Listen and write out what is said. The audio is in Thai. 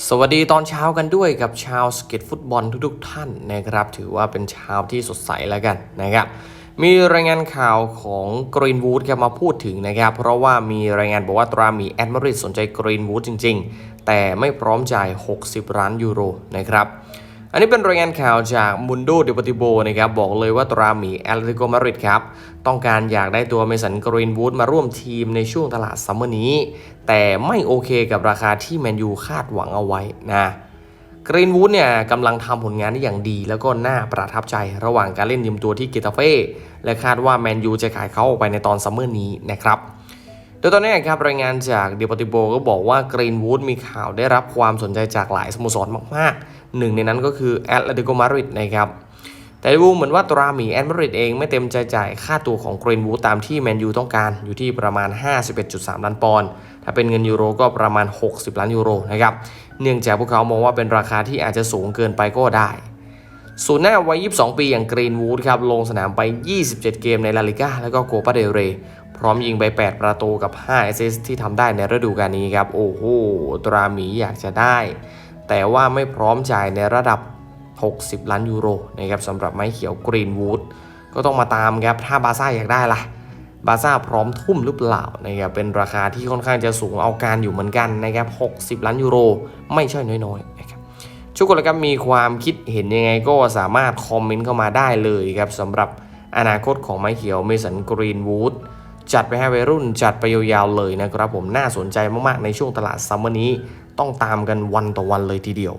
สวัสดีตอนเช้ากันด้วยกับชาวสเก็ตฟุตบอลทุกๆท่านนะครับ ถือว่าเป็นเช้าที่สดใสแล้วกันนะครับ มีรายงานข่าวของกรีนวูดครับมาพูดถึงนะครับ เพราะว่ามีรายงานบอกว่าตรามีแอดมาริดสนใจกรีนวูดจริง ๆ แต่ไม่พร้อมจ่าย 60 ล้านยูโรนะครับ อันนี้เป็นรายงานข่าวจากมุนโดเดปติโบนะครับบอกเลยว่าตราหมีแอตเลติโกมาริดครับต้องการอยากได้ตัวเมสันกรีนวูดมาร่วมทีมในช่วงตลาดซัมเมอร์นี้ แต่ไม่โอเคกับราคาที่แมนยูคาดหวังเอาไว้นะกรีนวูดเนี่ยกำลังทำผลงานได้อย่างดี แล้วก็น่าประทับใจระหว่างการเล่นยืมตัวที่เกตาเฟ่และคาดว่าแมนยูจะขายเขาออกไปในตอนซัมเมอร์นี้นะครับโดยตอนนี้ครับรายงานจากเดปติโบก็บอกว่ากรีนวูดมีข่าวได้รับความสนใจจากหลายสโมสรมากๆ หนึ่งในนั้นก็คือแอตเลติโกมาดริดนะครับแต่ดูเหมือนว่าตราหมีแอตมาดริดเองไม่เต็มใจจ่ายค่าตัวของกรีนวูดตามที่แมนยูต้องการอยู่ที่ประมาณ 51.3 ล้านปอนด์ถ้าเป็นเงินยูโรก็ประมาณ 60 ล้านยูโรนะครับเนื่องจากพวกเขามองว่าเป็นราคาที่อาจจะสูงเกินไปก็ได้ศูนย์หน้าวัย 22 ปีอย่างกรีนวูดครับลงสนามไป 27 เกมในลาลิก้าแล้วก็โคปาเดเรพร้อมยิงไป 8 ประตูกับ5แอสซิสที่ทำได้ในฤดูกาลนี้ครับ โอ้โห ตราหมีอยากจะได้ แต่ว่าไม่พร้อมจ่ายในระดับ 60 ล้านยูโรนะครับสำหรับไม้เขียวกรีนวูดก็ต้องมาตามครับถ้าบาซ่าอยากได้ล่ะบาซ่าพร้อมทุ่มหรือเปล่านะครับเป็นราคาที่ค่อนข้างจะสูงเอาการอยู่เหมือนกันนะครับ 60 ล้านยูโร ไม่ใช่น้อยๆนะครับทุกคนละครับมีความคิดเห็นยังไงก็สามารถคอมเมนต์เข้ามาได้เลยครับสำหรับอนาคตของไม้เขียวเมสันกรีนวูดจัดไปให้วัยรุ่นจัดไปยาวๆเลยนะครับผมน่าสนใจมากๆในช่วงตลาดซัมเมอร์นี้ ต้องตามกันวันต่อวันเลยทีเดียว